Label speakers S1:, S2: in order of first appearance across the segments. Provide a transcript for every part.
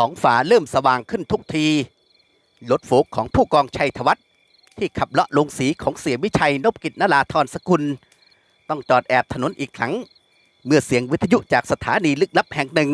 S1: ท้องฟ้าเริ่มสว่างขึ้นทุกทีรถโฟกของผู้กองชัยธวัฒน์ที่ขับเลาะลงสีของเสียวิชัยนพกิจนราธรสกุล ต้องจอดแอบถนนอีกครั้ง เมื่อเสียงวิทยุจากสถานีลึกลับแห่งหนึ่ง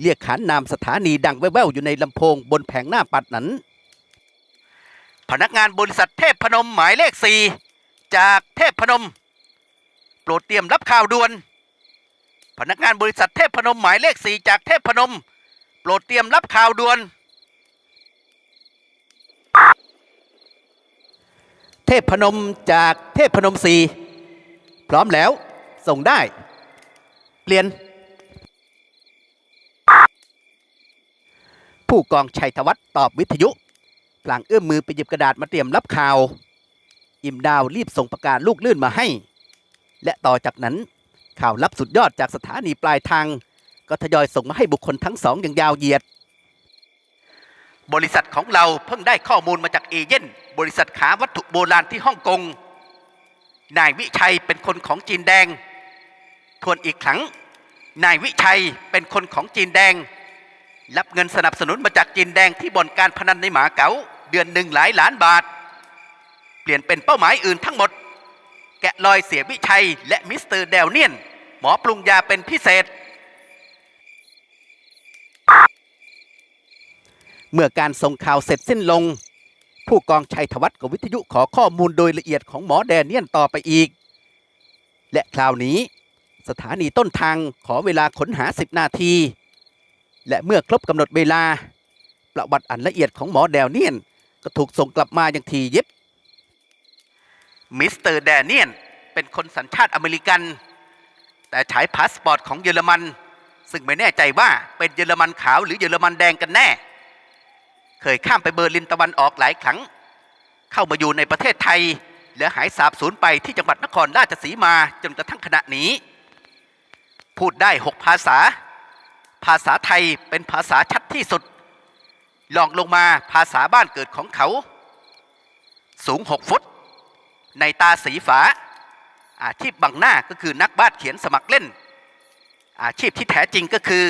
S1: เรียกขานนามสถานีดังแว่วๆอยู่ในลำโพงบนแผงหน้าปัดนั้น พนักงานบริษัทเทพพนมหมายเลขสี่จากเทพพนม โปรดเตรียมรับข่าวด่วน พนักงานบริษัทเทพพนมหมายเลขสี่จากเทพพนม โปรดเตรียมรับข่าวด่วน เทพพนมจากเทพพนมสีพร้อมแล้วส่งได้ เปลี่ยน ผู้กองชัยธวัฒน์ตอบวิทยุพลางเอื้อมมือไปหยิบกระดาษมาเตรียมรับข่าว อิมดาวรีบส่งประกาศลูกลื่นมาให้ และต่อจากนั้นข่าวลับสุดยอดจากสถานีปลายทาง ก็ทยอยส่งมาให้บุคคลทั้งสองอย่างยาวเหยียด บริษัทของเราเพิ่งได้ข้อมูลมาจากเอเย่นบริษัทขาวัตถุโบราณที่ฮ่องกง นายวิชัยเป็นคนของจีนแดง ทวนอีกครั้ง นายวิชัยเป็นคนของจีนแดง รับเงินสนับสนุนมาจากจีนแดงที่บ่อนการพนันในหมาเก๋าเดือนหนึ่งหลายล้านบาท เปลี่ยนเป็นเป้าหมายอื่นทั้งหมด แกะรอยเสียวิชัยและมิสเตอร์เดลเนียน หมอปรุงยาเป็นพิเศษ เมื่อการส่งข่าวเสร็จสิ้นลง ผู้กองชัยธวัฒน์ก็วิทยุขอข้อมูลโดยละเอียดของหมอแดเนียนต่อไปอีก และคราวนี้ สถานีต้นทางขอเวลาค้นหา 10 นาที และเมื่อครบกำหนดเวลา ประวัติอันละเอียดของหมอแดเนียนก็ถูกส่งกลับมาอย่างทียิบมิสเตอร์แดเนียนเป็นคนสัญชาติอเมริกัน แต่ใช้พาสปอร์ตของเยอรมัน ซึ่งไม่แน่ใจว่าเป็นเยอรมันขาวหรือเยอรมันแดงกันแน่ เคยข้ามไปเบอร์ลินตะวันออกหลายครั้ง เข้ามาอยู่ในประเทศไทย และหายสาบสูญไปที่จังหวัดนครราชสีมาจนกระทั่งขณะนี้ พูดได้หกภาษา ภาษาไทยเป็นภาษาชัดที่สุดลองลงมาภาษาบ้านเกิดของเขา สูงหกฟุต ในตาสีฝา อาชีพบังหน้าก็คือนักบ้านเขียนสมัครเล่น อาชีพที่แท้จริงก็คือ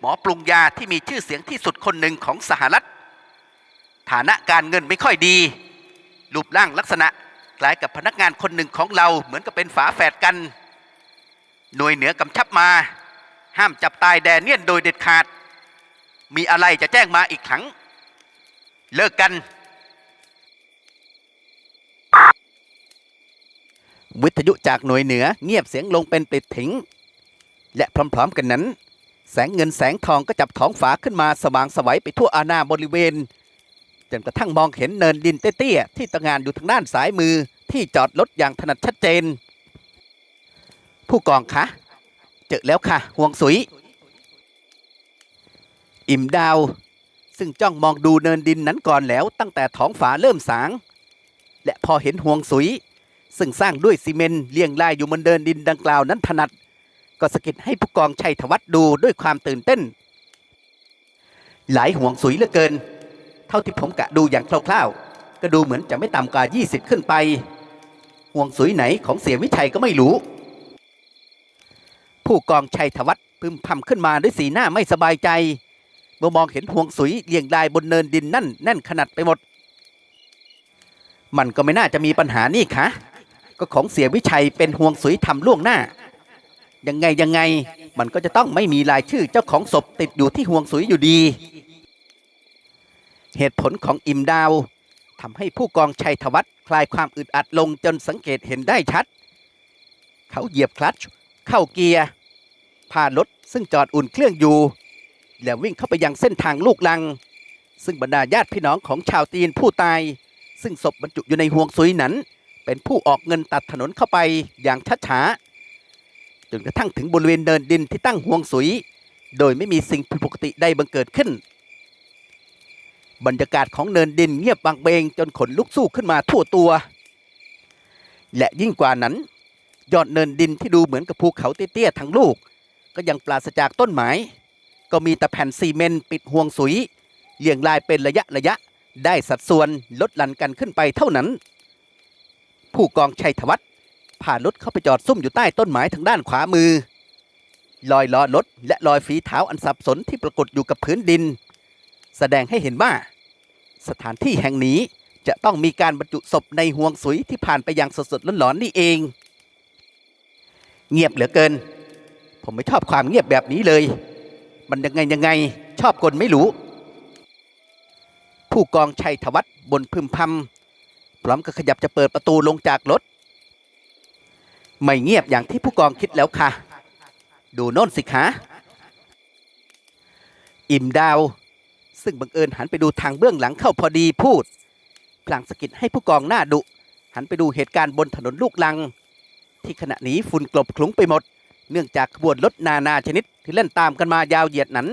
S1: หมอปรุงยาที่มีชื่อเสียงที่สุดคนหนึ่งของสหรัฐ ฐานะการเงินไม่ค่อยดี รูปร่างลักษณะคล้ายกับพนักงานคนหนึ่งของเราเหมือนกับเป็นฝาแฝดกัน หน่วยเหนือกำชับมา ห้ามจับตายแดเนียนโดยเด็ดขาด มีอะไรจะแจ้งมาอีกครั้ง เลิกกัน วิทยุจากหน่วยเหนือเงียบเสียงลงเป็นปิดถิง และพร้อมๆกันนั้น แสงเงินแสงทองก็จับท้องฟ้าขึ้นมาสว่างสวัยไปทั่วอาณาบริเวณ จนกระทั่งมองเห็นเนินดินเตี้ยๆที่ตะงานอยู่ทางด้านซ้ายมือที่จอดรถอย่างถนัดชัดเจน ผู้กองคะ เจอแล้วค่ะห่วงสุย อิ่มดาว ซึ่งจ้องมองดูเนินดินนั้นก่อนแล้วตั้งแต่ท้องฟ้าเริ่มสาง และพอเห็นห่วงสุย ซึ่งสร้างด้วยซีเมนต์เรียงรายอยู่บนเดินดินดังกล่าวนั้นถนัด ก็สะกิดให้ผู้กองชัยธวัฒน์ดูด้วยความตื่นเต้น หลายห่วงสุยเหลือเกิน เท่าที่ผมกะดูอย่างคร่าวๆ ก็ดูเหมือนจะไม่ต่ำกว่า 20 ขึ้นไป ห่วงสุยไหนของเสียวิชัยก็ไม่รู้ ผู้กองชัยธวัฒน์พึมพำขึ้นมาด้วยสีหน้าไม่สบายใจ เมื่อมองเห็นห่วงสุยเรียงรายบนเนินดินนั่นแน่นขนาดไปหมด มันก็ไม่น่าจะมีปัญหานี่คะก็ของเสียวิชัยเป็นห่วงสุยทำล่วงหน้า ยังไงยังไง มันก็จะต้องไม่มีรายชื่อเจ้าของศพติดอยู่ที่ห่วงสุยอยู่ดี เหตุผลของอิมดาวทำให้ผู้กองชัยธวัฒน์คลายความอึดอัดลงจนสังเกตเห็นได้ชัด เขาเหยียบคลัตช์เข้าเกียร์พารถซึ่งจอดอุ่นเครื่องอยู่ แล้ววิ่งเข้าไปยังเส้นทางลูกลัง ซึ่งบรรดาญาติพี่น้องของชาวจีนผู้ตาย ซึ่งศพบรรจุอยู่ในห่วงซุยนั้น เป็นผู้ออกเงินตัดถนนเข้าไปอย่างช้าๆจนกระทั่งถึงบริเวณเดินดินที่ตั้งห่วงซุย โดยไม่มีสิ่งผิดปกติใดบังเกิดขึ้น บรรยากาศของเนินดินเงียบบางเบงจนขนลุกสู้ขึ้นมาทั่วตัว และยิ่งกว่านั้น ยอดเนินดินที่ดูเหมือนกับภูเขาเตี้ยๆทั้งลูก ก็ยังปราศจากต้นไม้ ก็มีแต่แผ่นซีเมนต์ปิดห่วงสุยเลี่ยงลายเป็นระยะระยะได้สัดส่วนลดหลั่นกันขึ้นไปเท่านั้น ผู้กองชัยธวัฒน์พานรถเข้าไปจอดซุ่มอยู่ใต้ต้นไม้ทางด้านขวามือลอยล้อรถและรอยฝีเท้าอันสับสนที่ปรากฏอยู่กับพื้นดิน แสดงให้เห็นว่า สถานที่แห่งนี้จะต้องมีการบรรจุศพในห่วงสุยที่ผ่านไปอย่างสดๆร้อนๆนี่เอง เงียบเหลือเกิน ผมไม่ชอบความเงียบแบบนี้เลย มันยังไงยังไงชอบกลไม่รู้ ผู้กองชัยธวัฒน์บนพึมพำพร้อมกับขยับจะเปิดประตูลงจากรถ ไม่เงียบอย่างที่ผู้กองคิดแล้วค่ะ ดูโน่นสิคะ อิ่มดาว ซึ่งบังเอิญหันไปดูทางเบื้องหลังเข้าพอดีพูด พลางสกิดให้ผู้กองหน้าดุ หันไปดูเหตุการณ์บนถนนลูกลัง ที่ขณะนี้ฝุ่นกลบคลุ้งไปหมด เนื่องจากขบวนรถนานาชนิดที่เล่นตามกันมายาวเหยียดนั้น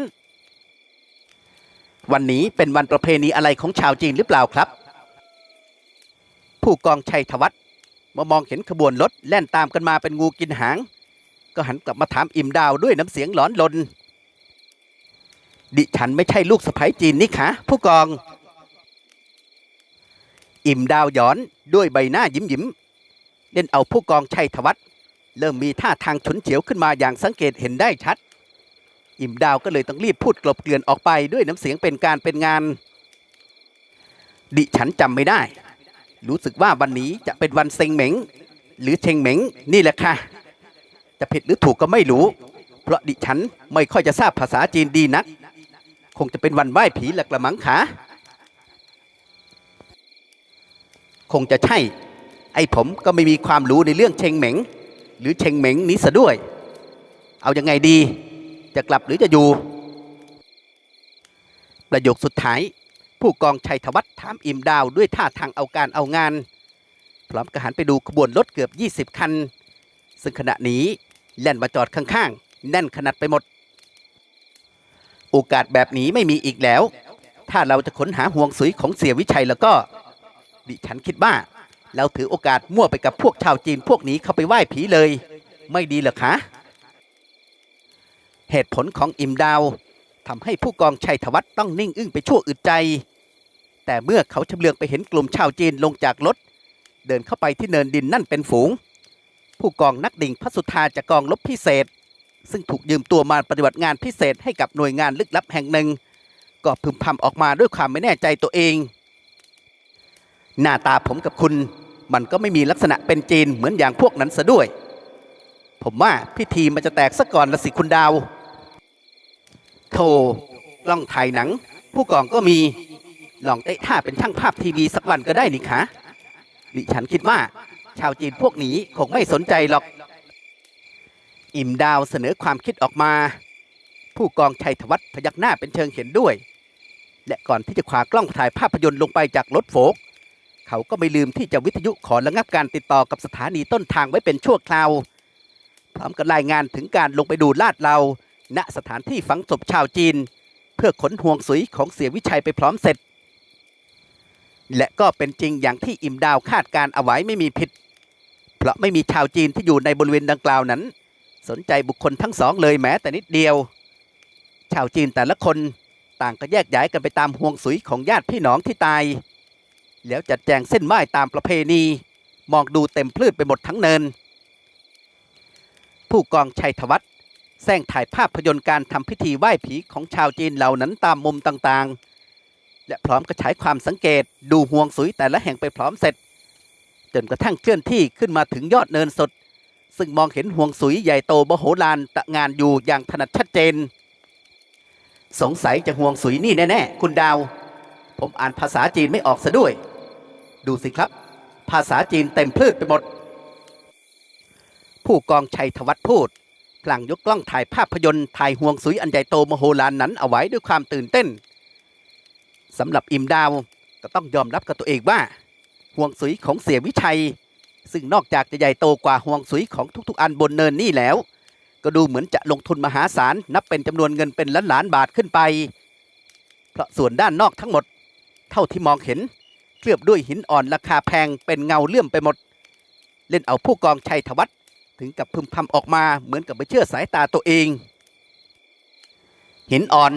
S1: วันนี้เป็นวันประเพณีอะไรของชาวจีนหรือเปล่าครับ ผู้กองชัยธวัฒน์มื่อมองเห็นขบวนรถแล่นตามกันมาเป็นงูกินหาง ก็หันกลับมาถามอิ่มดาวด้วยน้ำเสียงหลอนลน ดิฉันไม่ใช่ลูกสะใภ้จีนนี่คะผู้กอง อิ่มดาวหยอนด้วยใบหน้ายิ้มยิ้มเล่นเอาผู้กองชัยธวัฒน์เริ่มมีท่าทางฉุนเฉียวขึ้นมาอย่างสังเกตเห็นได้ชัด อิ่มดาวก็เลยต้องรีบพูดกลบเกลื่อนออกไปด้วยน้ำเสียงเป็นการเป็นงาน ดิฉันจำไม่ได้ รู้สึกว่าวันนี้จะเป็นวันเซ็งเหม็ง หรือเชงเหม็งนี่แหละค่ะ จะผิดหรือถูกก็ไม่รู้ เพราะดิฉันไม่ค่อยจะทราบภาษาจีนดีนัก คงจะเป็นวันไหว้ผีหลักละมังขาคงจะใช่ ไอ้ผมก็ไม่มีความรู้ในเรื่องเชงเหม็ง หรือเชงเหม็งนี้ซะด้วย เอายังไงดี จะกลับหรือจะอยู่ ประโยคสุดท้าย ผู้กองชัยธวัฒน์ถามอิ่มดาวด้วยท่าทางเอาการเอางาน พร้อมกับหันไปดูขบวนรถเกือบ 20 คัน ซึ่งขณะนี้แล่นมาจอดข้างๆ แน่นขนาดไปหมด โอกาสแบบนี้ไม่มีอีกแล้ว ถ้าเราจะค้นหาห่วงสุยของเสียวิชัยแล้วก็ ดิฉันคิดว่า เราถือโอกาสมั่วไปกับพวกชาวจีนพวกนี้เข้าไปไหว้ผีเลย ไม่ดีหรอคะเหตุผลของอิมดาวทำให้ผู้กองชัยธวัฒน์ต้องนิ่งอึ้งไปชั่วอึดใจ แต่เมื่อเขาชำเลืองไปเห็นกลุ่มชาวจีนลงจากรถ เดินเข้าไปที่เนินดินนั่นเป็นฝูง ผู้กองนักดิ่งพระสุธาจากกองลบพิเศษ ซึ่งถูกยืมตัวมาปฏิบัติงานพิเศษให้กับหน่วยงานลึกลับแห่งหนึ่ง ก็พึมพำออกมาด้วยความไม่แน่ใจตัวเอง หน้าตาผมกับคุณ มันก็ไม่มีลักษณะเป็นจีนเหมือนอย่างพวกนั้นซะด้วย ผมว่าพิธีมันจะแตกซะก่อนละสิคุณดาวโธ่ล้องถ่ายหนัง ผู้กองก็มีลองเตะท่าเป็นช่างภาพทีวีสักวันก็ได้นี่คะดิฉันคิดว่า ชาวจีนพวกนี้คงไม่สนใจหรอก อิ่มดาวเสนอความคิดออกมา ผู้กองชัยธวัฒน์พยักหน้าเป็นเชิงเห็นด้วย และก่อนที่จะขวากล้องถ่ายภาพยนตร์ลงไปจากรถโฟก เขาก็ไม่ลืมที่จะวิทยุขอระงับการติดต่อกับสถานีต้นทางไว้เป็นชั่วคราวพร้อมกับรายงานถึงการลงไปดูลาดเราณสถานที่ฝังศพชาวจีน เพื่อขนห่วงสุยของเสียวิชัยไปพร้อมเสร็จ และก็เป็นจริงอย่างที่อิมดาวคาดการเอาไว้ไม่มีผิด เพราะไม่มีชาวจีนที่อยู่ในบริเวณดังกล่าวนั้น สนใจบุคคลทั้งสองเลยแม้แต่นิดเดียว ชาวจีนแต่ละคนต่างก็แยกย้ายกันไปตามห่วงสุยของญาติพี่น้องที่ตาย แล้วจัดแจงเส้นไหว้ตามประเพณี มองดูเต็มพลืดไปหมดทั้งเนิน ผู้กองชัยธวัฒน์แซงถ่ายภาพยนตร์การทำพิธีไหว้ผีของชาวจีนเหล่านั้นตามมุมต่างๆ และพร้อมกระฉายความสังเกตดูห่วงสุยแต่ละแห่งไปพร้อมเสร็จ จนกระทั่งเคลื่อนที่ขึ้นมาถึงยอดเนินสด ซึ่งมองเห็นห่วงสุยใหญ่โตมโหฬารตะงานอยู่อย่างถนัดชัดเจน สงสัยจะห่วงสุยนี่แน่ๆคุณดาว ผมอ่านภาษาจีนไม่ออกซะด้วย ดูสิครับ ภาษาจีนเต็มพลืดไปหมด ผู้กองชัยธวัฒน์พูดพลางยกกล้องถ่ายภาพยนตร์ถ่ายห่วงสุยอันใหญ่โตมโหฬารนั้นเอาไว้ด้วยความตื่นเต้นสำหรับอิมดาวก็ต้องยอมรับกับตัวเองว่าห่วงสุยของเสียวิชัย ซึ่งนอกจากจะใหญ่โตกว่าห่วงสุยของทุกๆ อันบนเนินนี่แล้ว ก็ดูเหมือนจะลงทุนมหาศาลนับเป็นจำนวนเงินเป็นล้านล้านบาทขึ้นไป เพราะส่วนด้านนอกทั้งหมด เท่าที่มองเห็นเคลือบด้วยหินอ่อนราคาแพงเป็นเงาเลื่อมไปหมด เล่นเอาผู้กองชัยธวัฒน์ถึงกับพึมพำออกมาเหมือนกับไม่เชื่อสายตาตัวเอง หินอ่อน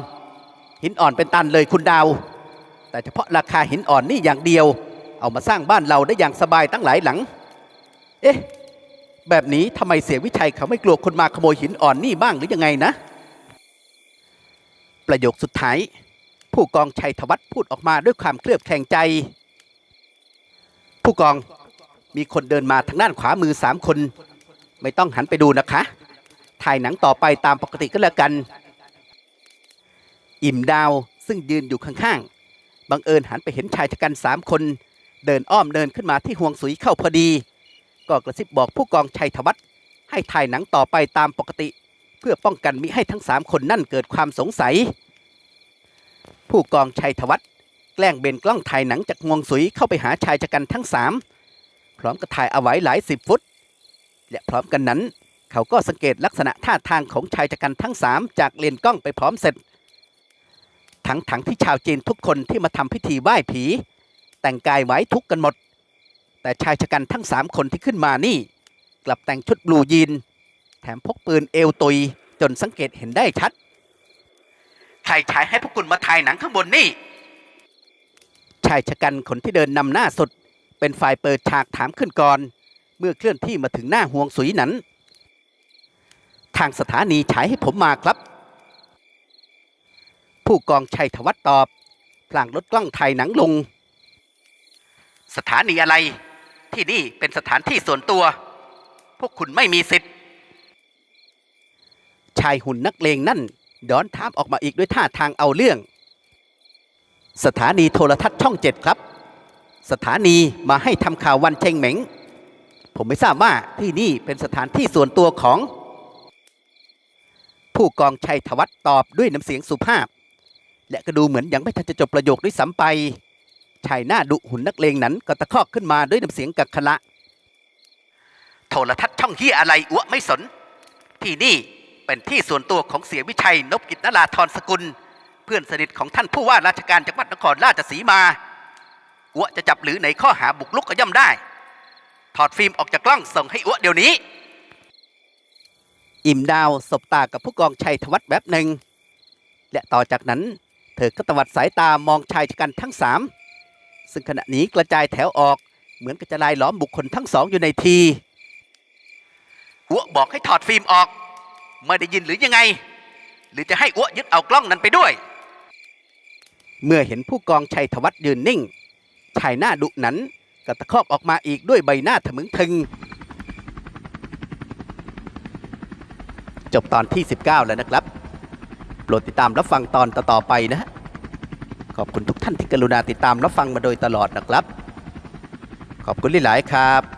S1: หินอ่อนเป็นตันเลยคุณดาว แต่เฉพาะราคาหินอ่อนนี่อย่างเดียว เอามาสร้างบ้านเราได้อย่างสบายตั้งหลายหลัง เอ๊ะ แบบนี้ทำไมเสียวิชัยเขาไม่กลัวคนมาขโมยหินอ่อนนี่บ้างหรือยังไงนะ ประโยคสุดท้าย ผู้กองชัยธวัฒน์พูดออกมาด้วยความเคลือบแคลงใจ ผู้กองมีคนเดินมาทางด้านขวามือสามคน ไม่ต้องหันไปดูนะคะ ถ่ายหนังต่อไปตามปกติก็แล้วกัน อิ่มดาวซึ่งยืนอยู่ข้างๆบังเอิญหันไปเห็นชายชะกันสามคน เดินอ้อมเดินขึ้นมาที่ห่วงสุยเข้าพอดี ก็กระซิบบอกผู้กองชัยธวัฒน์ให้ถ่ายหนังต่อไปตามปกติ เพื่อป้องกันมิให้ทั้งสามคนนั่นเกิดความสงสัย ผู้กองชัยธวัฒน์แกล้งเบนกล้องถ่ายหนังจากห่วงสุยเข้าไปหาชายชะกันทั้งสามพร้อมกับถ่ายเอาไว้หลายสิบฟุต และพร้อมกันนั้น เขาก็สังเกตลักษณะท่าทางของชายชะกันทั้งสามจากเลนกล้องไปพร้อมเสร็จ ทั้งทั้งที่ชาวจีนทุกคนที่มาทำพิธีไหว้ผี แต่งกายไว้ทุกกันหมด แต่ชายชะกันทั้งสามคนที่ขึ้นมานี่ กลับแต่งชุดบลูยีน แถมพกปืนเอวตุย จนสังเกตเห็นได้ชัด ใครใช้ให้พวกคุณมาถ่ายหนังข้างบนนี่ ชายชะกันคนที่เดินนำหน้าสุด เป็นฝ่ายเปิดฉากถามขึ้นก่อน เมื่อเคลื่อนที่มาถึงหน้าห่วงสุยนั้น ทางสถานีฉายให้ผมมาครับ ผู้กองชัยธวัฒน์ตอบพลางลดกล้องถ่ายหนังลง สถานีอะไร ที่นี่เป็นสถานที่ส่วนตัว พวกคุณไม่มีสิทธิ์ ชายหุ่นนักเลงนั่นย้อนถามออกมาอีกด้วยท่าทางเอาเรื่อง สถานีโทรทัศน์ช่องเจ็ดครับ สถานีมาให้ทำข่าววันเชงเหม็ง ผมไม่ทราบว่าที่นี่เป็นสถานที่ส่วนตัวของ ผู้กองชัยธวัฒน์ตอบด้วยน้ำเสียงสุภาพ และก็ดูเหมือนยังไม่ทันจะจบประโยคด้วยซ้ำไป ชายหน้าดุหุ่นนักเลงนั้น ก็ตะคอกขึ้นมาด้วยน้ำเสียงกักขละโทรทัศน์ช่องเฮียอะไรอ้วไม่สน ที่นี่เป็นที่ส่วนตัวของเสียวิชัยนพกิจนราธรสกุล เพื่อนสนิทของท่านผู้ว่าราชการจังหวัดนครราชสีมาอ้วจะจับหรือในข้อหาบุกลุกก็ย่อมได้ ถอดฟิล์มออกจากกล้องส่งให้อ้วเดี๋ยวนี้ อิ่มดาวสบตากับผู้กองชัยธวัฒน์แวบหนึ่งและต่อจากนั้น เธอก็ตวัดสายตามองชายชะกันทั้งสาม ซึ่งขณะนี้กระจายแถวออก เหมือนกับจะลายล้อมบุคคลทั้งสองอยู่ในทีอ้วบอกให้ถอดฟิล์มออก ไม่ได้ยินหรือยังไง หรือจะให้อ้วยึดเอากล้องนั้นไปด้วย เมื่อเห็นผู้กองชัยธวัฒน์ยืนนิ่ง ชายหน้าดุนั้นก็ตะคอกออกมาอีกด้วยใบหน้าถมึงทึง จบตอนที่ 19 แล้วนะครับ โปรดติดตามรับฟังตอนต่อๆไปนะฮะ ขอบคุณทุกท่านที่กรุณาติดตามรับฟังมาโดยตลอดนะครับ ขอบคุณหลายๆครับ